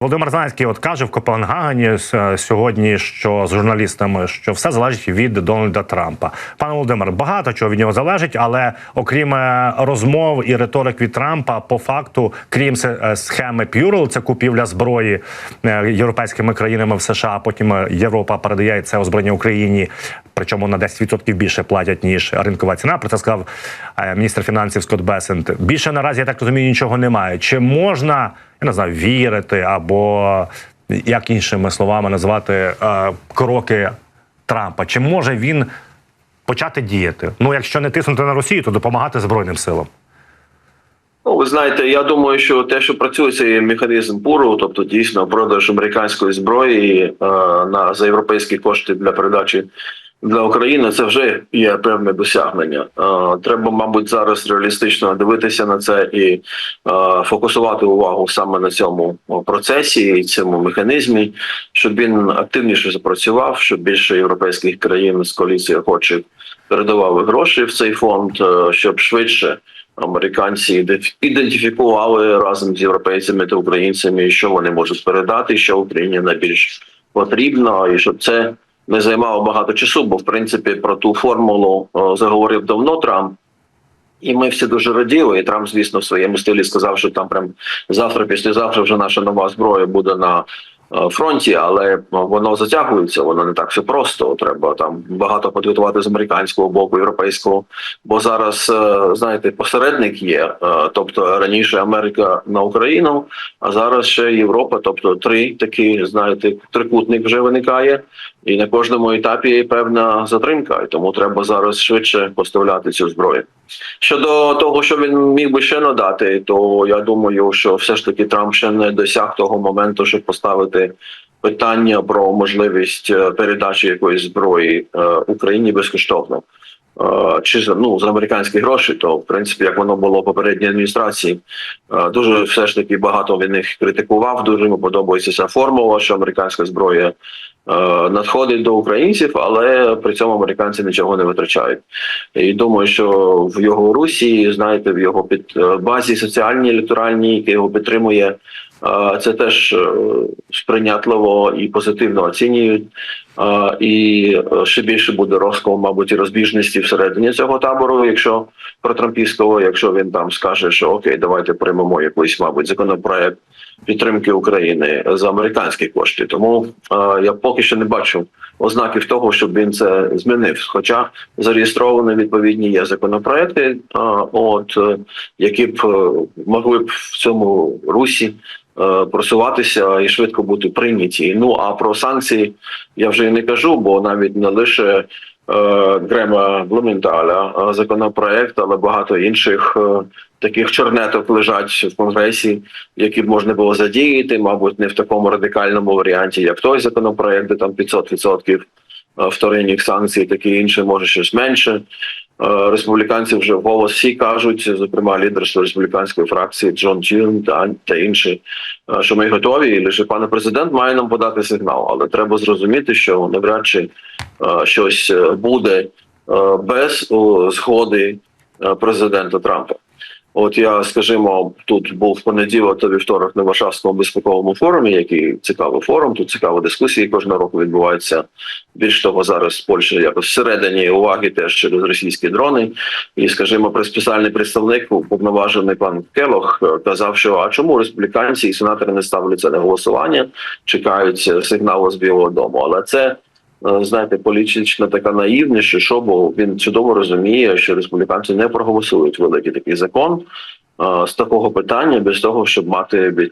Володимир Зеленський от каже в Копенгагені сьогодні, що з журналістами, що все залежить від Дональда Трампа. Пане Володимир, багато чого від нього залежить, але окрім е, розмов і риторик від Трампа, по факту, крім е, схеми П'юрел, це купівля зброї е, європейськими країнами в США. Потім е, Європа передає це озброєння Україні. Причому на 10% більше платять ніж ринкова ціна. Про це сказав е, міністр фінансів Скотт Бесент. Більше наразі я так розумію, нічого немає. Чи можна я не знаю, вірити або як іншими словами назвати е, кроки Трампа? Чи може він почати діяти? Ну, якщо не тиснути на Росію, то допомагати Збройним силам. Ну, ви знаєте, я думаю, що те, що працює цей механізм ПУРу, тобто дійсно продаж американської зброї е, на за європейські кошти для передачі для України, це вже є певне досягнення. Треба, мабуть, зараз реалістично дивитися на це і фокусувати увагу саме на цьому процесі і цьому механізмі, щоб він активніше запрацював, щоб більше європейських країн з коаліції охочих передавали гроші в цей фонд, е, щоб швидше американці ідентиф- ідентифікували разом з європейцями та українцями, що вони можуть передати, що Україні найбільш потрібно, і щоб це не займало багато часу, бо в принципі про ту формулу заговорив давно Трамп. І ми всі дуже раділи. І Трамп, звісно, в своєму стилі сказав, що там прям завтра, післязавтра вже наша нова зброя буде на е, фронті, але е, воно затягується, воно не так все просто. Треба там багато підготувати з американського боку, європейського. Бо зараз е, знаєте, посередник є. е, Тобто раніше Америка на Україну, а зараз ще Європа. Тобто три такі, знаєте, трикутник вже виникає, і на кожному етапі є певна затримка. І тому треба зараз швидше поставляти цю зброю. Щодо того, що він міг би ще надати, то я думаю, що все ж таки Трамп ще не досяг того моменту, щоб поставити питання про можливість е, передачі якоїсь зброї е, Україні безкоштовно. Е, Чи ну за американські гроші, то в принципі, як воно було в попередній адміністрації, дуже все ж таки багато він їх критикував. Дуже йому подобається ця формула, що американська зброя надходить до українців, але при цьому американці нічого не витрачають. І думаю, що в його русі, знаєте, в його під е, базі соціальній електоральній, яка його підтримує, е, це теж е, сприйнятливо і позитивно оцінюють. І е, ще більше буде розкол, мабуть, і розбіжності всередині цього табору, якщо протрампійського, якщо він там скаже, що окей, давайте приймемо якийсь, мабуть, законопроект підтримки України за американські кошти. Тому е, я поки що не бачу ознаків того, щоб він це змінив. Хоча зареєстровані відповідні є законопроекти, от які б могли б в цьому русі просуватися і швидко бути прийняті. Ну а про санкції я вже і не кажу, бо навіть не лише е, Грема Блументаля е, законопроект, але багато інших е, таких чорнеток лежать в конгресі, які б можна було задіяти, мабуть, не в такому радикальному варіанті, як той законопроект, де там 500% е, вторинних санкцій, таке інше, може щось менше. Е, Республіканці вже в голосі кажуть, зокрема лідерство республіканської фракції Джон Чін та, інші, е, що ми готові, і лише пане президент має нам подати сигнал. Але треба зрозуміти, що навряд чи е, щось буде без згоди президента Трампа. От я, скажімо, тут був понеділок та вівторок на Варшавському безпековому форумі, який цікавий форум. Тут цікаві дискусії кожного року відбуваються. Більш того, зараз Польща якось всередині уваги теж через російські дрони. І, скажімо, спеціальний представник, повноважений пан Келох, е, казав, що а чому республіканці і сенатори не ставляться на голосування, чекають сигналу з Білого Дому. Але це знаєте, політична така наївність, що бо він чудово розуміє, що республіканці не проголосують великий такий закон е, з такого питання, без того, щоб мати е,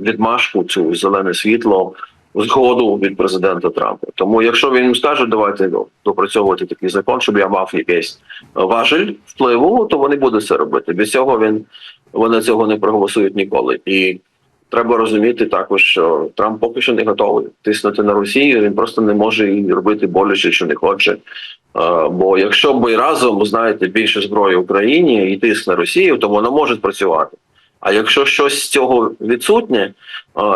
відмашку цю зелене світло. Згоду від президента Трампа. Тому, якщо він скаже, давайте ну, допрацьовувати такий закон, щоб я мав якийсь важель впливу, то вони будуть це робити. Без цього він вони цього не проголосують ніколи. І треба розуміти також, що Трамп поки що не готовий тиснути на Росію. Він просто не може і робити боляче, що не хоче. Бо якщо б і разом знаєте більше зброї Україні і на Росію, то воно може працювати. А якщо щось з цього відсутнє,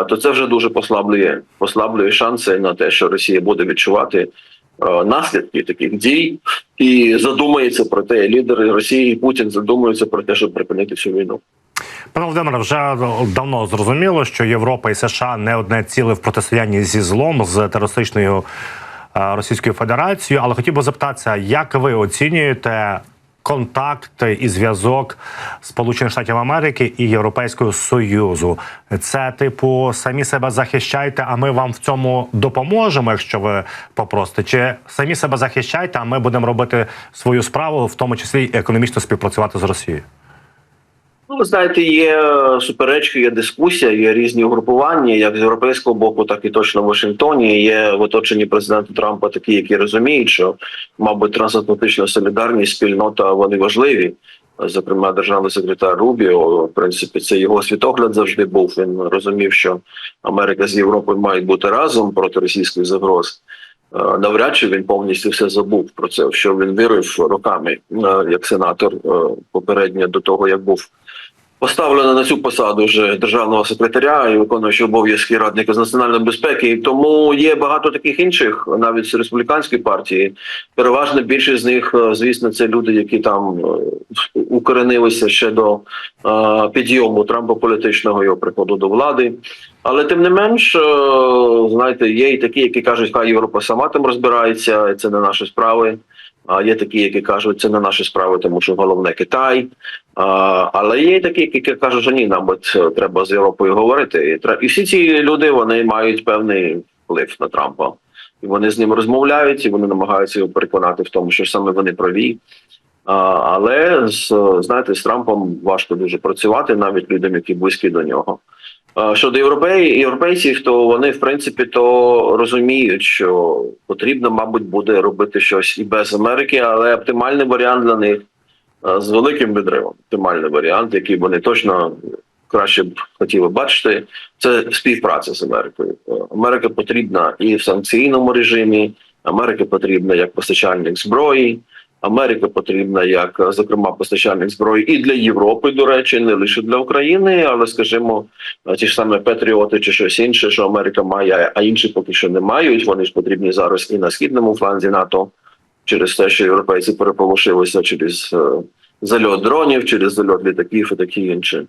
то це вже дуже послаблює послаблює шанси на те, що Росія буде відчувати наслідки таких дій і задумається про те, лідери Росії і Путін задумуються про те, щоб припинити цю війну. Пане Володимире, вже давно зрозуміло, що Європа і США не одне ціле в протистоянні зі злом з терористичною е, Російською Федерацією. Але хотів би запитатися, як ви оцінюєте контакт і зв'язок Сполучених Штатів Америки і Європейського Союзу? Це типу самі себе захищайте, а ми вам в цьому допоможемо, якщо ви попросите, чи самі себе захищайте, а ми будемо робити свою справу, в тому числі і економічно співпрацювати з Росією? Ну, ви знаєте, є суперечки, є дискусія, є різні угрупування, як з європейського боку, так і точно в Вашингтоні. Є в оточенні президента Трампа такі, які розуміють, що, мабуть, трансатлантична солідарність, спільнота вони важливі. Зокрема, державний секретар Рубіо, в принципі, це його світогляд завжди був. Він розумів, що Америка з Європою мають бути разом проти російських загроз. Е, Навряд чи він повністю все забув про це, що він вірив роками е, як сенатор е, попередньо до того, як був поставлено на цю посаду вже державного секретаря і виконуючого обов'язки радника з національної безпеки. І Тому є багато таких інших, навіть з республіканської партії. Переважна більшість з них, е, звісно, це люди, які там е, укоренилися ще до е, підйому Трампа політичного його приходу до влади. Але тим не менш, знаєте, є і такі, які кажуть, хай Європа сама там розбирається, і це не наші справи. А є такі, які кажуть, це не наші справи, тому що головне Китай. А, але є такі, які кажуть, що ні, нам е, треба з Європою говорити. І всі ці люди вони мають певний вплив на Трампа. І вони з ним розмовляють, і вони намагаються його переконати в тому, що саме вони праві. А, але з знаєте, з Трампом важко дуже працювати, навіть людям, які близькі до нього. Щодо європей, європейців, то вони в принципі то розуміють, що потрібно, мабуть, буде робити щось і без Америки, але оптимальний варіант для них з великим відривом. Оптимальний варіант, який вони точно краще б хотіли бачити, це співпраця з Америкою. Америка потрібна і в санкційному режимі. Америка потрібна як постачальник зброї. Америка потрібна як, зокрема, постачальник зброї і для Європи, до речі, не лише для України, але скажімо, е, ті ж саме Петріоти чи щось інше, що Америка має, а інші поки що не мають. Вони ж потрібні зараз і на східному фланзі НАТО через те, що європейці переполошилися через е, зальот дронів, через зальот літаків і такі інше.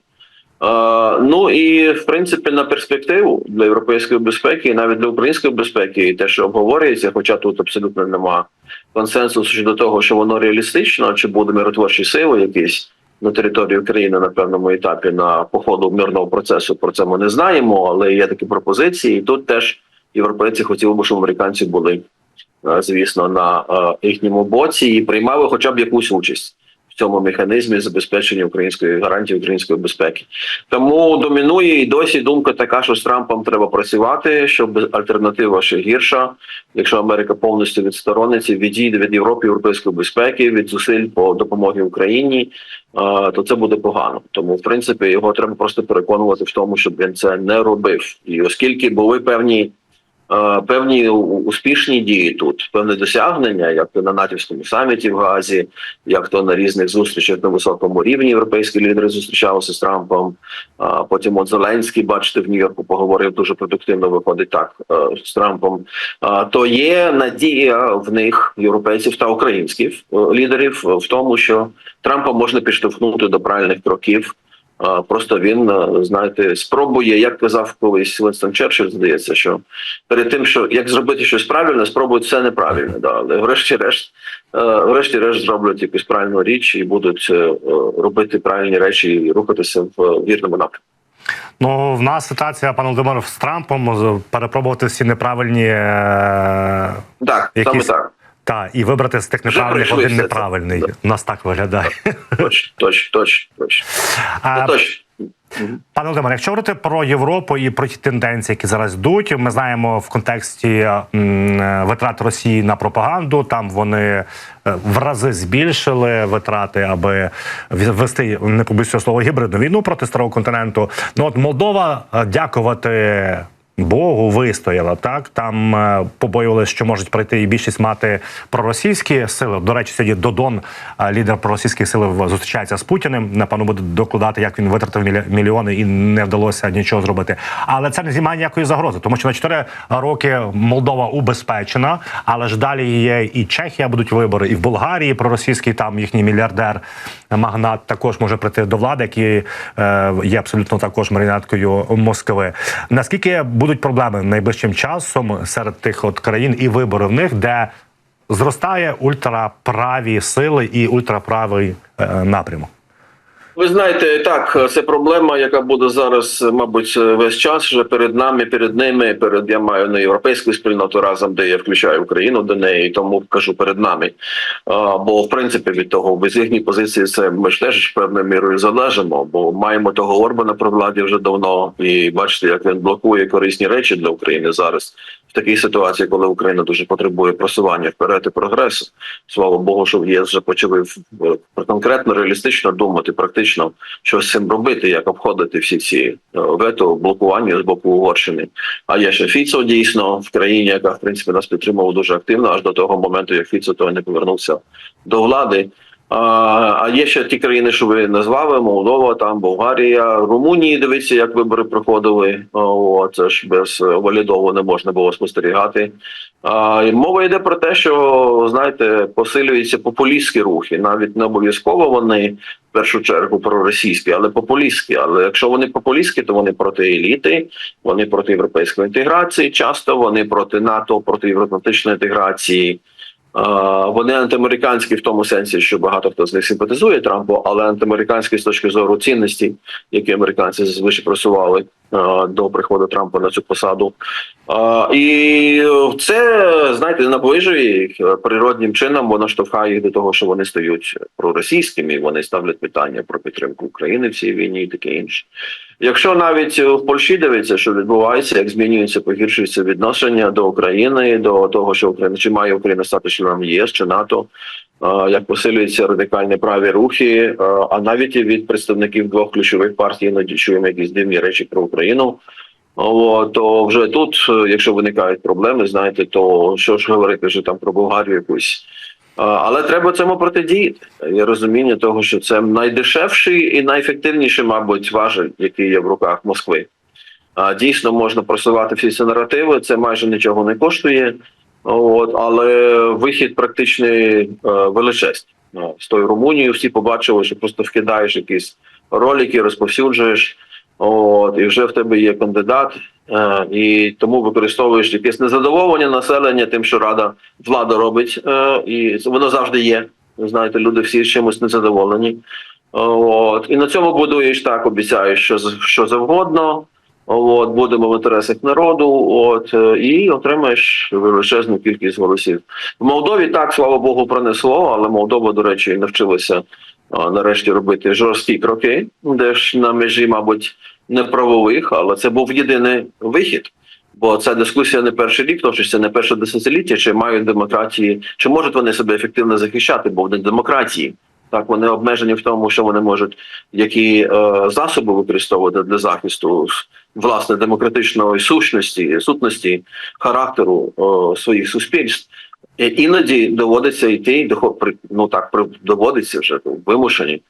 Е, ну і в принципі на перспективу для європейської безпеки, і навіть для української безпеки, і те, що обговорюється, хоча тут абсолютно нема консенсусу щодо того, що воно реалістично, чи буде миротворчі сили якісь на території України на певному етапі на походу мирного процесу. Про це ми не знаємо, але є такі пропозиції. І тут теж європейці хотіли б, щоб американці були, е, звісно, на е, їхньому боці і приймали хоча б якусь участь. Цьому механізмі забезпечення української гарантії української безпеки тому домінує і досі думка така, що з Трампом треба працювати, щоб альтернатива ще гірша. Якщо Америка повністю відсторониться, відійде від Європи, європейської безпеки, від зусиль по допомогі Україні, то це буде погано. Тому, в принципі, його треба просто переконувати в тому, щоб він це не робив. І оскільки були певні. Е, Певні успішні дії тут, певне досягнення, як то на натівському саміті в Газі, як то на різних зустрічах на високому рівні європейські лідери зустрічалися з Трампом. Потім от Зеленський, бачите, в Нью-Йорку поговорив дуже продуктивно. Виходить так е, з Трампом. То є надія в них європейців та українських е, лідерів в тому, що Трампа можна підштовхнути до правильних кроків. Просто він, е, знаєте, спробує, як казав колись Вінстон Черчилль, здається, що перед тим, що як зробити щось правильне, спробують все неправильне. Да, але врешті-решт, е, врешті-решт зроблять якусь правильну річ і будуть е, робити правильні речі і рухатися в вірному напрямку. Ну, в нас ситуація, пане Володимир, з Трампом перепробувати всі неправильні Так, Якісь- саме так. Та і вибрати з тих неправильних один це. неправильний. Да. У нас так виглядає. Точно, точно, точно, точно. А, Ну, точно. Пане Володимир, якщо говорити про Європу і про ті тенденції, які зараз йдуть, ми знаємо в контексті витрат Росії на пропаганду. Там вони е, в рази збільшили витрати, аби вести не побоюся слова гібридну війну проти старого континенту. Ну от Молдова, е, дякувати Богу вистояла. Так там е, побоювалися, що можуть прийти і більшість мати проросійські сили. До речі, сьогодні Додон, е, лідер проросійських сил, зустрічається з Путіним. Напевно, буде докладати, як він витратив мільйони і не вдалося нічого зробити. Але це не знімає ніякої загрози, тому що на 4 роки Молдова убезпечена, але ж далі є і Чехія будуть вибори, і в Болгарії проросійський там їхній мільярдер магнат також може прийти до влади, який е, є абсолютно також маріонаткою Москви. Наскільки будуть проблеми найближчим часом серед тих от країн і вибори в них, де зростає ультраправі сили і ультраправий е, напрямок? Ви знаєте, так, це проблема, яка буде зараз, мабуть, весь час вже перед нами, перед ними. Перед я маю на європейську спільноту разом, де я включаю Україну до неї, тому кажу перед нами. А, бо в принципі від того без їхньої позиції це ми ж теж певною мірою залежимо, бо маємо того Орбана при владі вже давно, і бачите, як він блокує корисні речі для України зараз. Такій ситуації, коли Україна дуже потребує просування вперед і прогресу, слава Богу, що в ЄС вже почали в- конкретно реалістично думати, практично що з цим робити, як обходити всі ці е, вето, блокування з боку Угорщини. А є ще Фіцо дійсно в країні, яка в принципі нас підтримувала дуже активно, аж до того моменту, як Фіцо той не повернувся до влади. А, є ще ті країни, що ви назвали: Молдова, там Болгарія, Румунії. Дивіться, як вибори проходили. О, це ж без валідову не можна було спостерігати. А, і мова йде про те, що знаєте, посилюються популістські рухи. Навіть не обов'язково вони в першу чергу проросійські, але популістські. Але якщо вони популістські, то вони проти еліти, вони проти європейської інтеграції. Часто вони проти НАТО, проти євроатлантичної інтеграції. Вони антиамериканські в тому сенсі, що багато хто з них симпатизує Трампу, але антиамериканські з точки зору цінності, які американці зазвичай просували до приходу Трампа на цю посаду. І це знаєте наближує їх е, природнім чином. Воно штовхає їх до того, що вони стають проросійськими. Вони ставлять питання про підтримку України в цій війні і таке інше. Якщо навіть в Польщі дивиться, що відбувається, як змінюється, погіршується відношення до України, до того, що Україна чи має Україна стати членом ЄС чи НАТО, як посилюються радикальні праві рухи, а, навіть від представників двох ключових партій іноді чуємо якісь дивні речі про Україну. О, то вже тут, е, якщо виникають проблеми, знаєте, то що ж говорити вже там про Болгарію якусь. Але треба цьому протидіяти. Є розуміння того, що це найдешевший і найефективніший, мабуть, важель, який є в руках Москви. Дійсно, можна просувати всі ці наративи, це майже нічого не коштує. Але вихід практичний е, величезний. Ну, З тою Румунією всі побачили, що просто вкидаєш якісь ролики, розповсюджуєш. От, і вже в тебе є кандидат, е, і тому використовуєш якесь незадоволення населення тим, що рада влада робить, е, і воно завжди є. Знаєте, люди всі чимось незадоволені. От, і на цьому будуєш так, обіцяєш, що що завгодно. От, будемо в інтересах народу, от е, і отримаєш величезну кількість голосів. В Молдові так, слава Богу, пронесло, але Молдова, до речі, навчилася нарешті робити жорсткі кроки, де ж на межі, мабуть, неправових, але це був єдиний вихід. Бо ця дискусія не перший рік, точиться не перше десятиліття, чи мають демократії, чи можуть вони себе ефективно захищати, бо вони демократії. Так, вони обмежені в тому, що вони можуть які е, засоби використовувати для захисту власне демократичної сущності, сутності характеру е, своїх суспільств. Іноді доводиться йти ну так доводиться вже ну, вимушені е,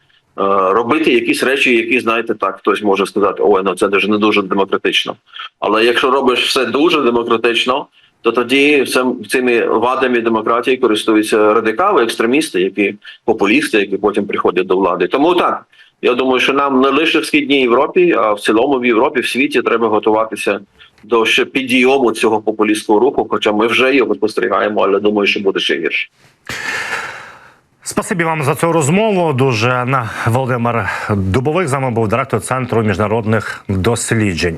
робити якісь речі, які знаєте, так хтось може сказати, ой, ну це дуже не дуже демократично. Але якщо робиш все дуже демократично, то тоді цим, цими вадами демократії користуються радикали, екстремісти, які популісти, які потім приходять до влади. Тому так. Я думаю, що нам не лише в східній Європі, а в цілому в Європі, в світі треба готуватися до ще підйому цього популістського руху. Хоча ми вже його спостерігаємо, але думаю, що буде ще гірше. Спасибі вам за цю розмову. Дуже на Володимир Дубовик з нами був директор центру міжнародних досліджень.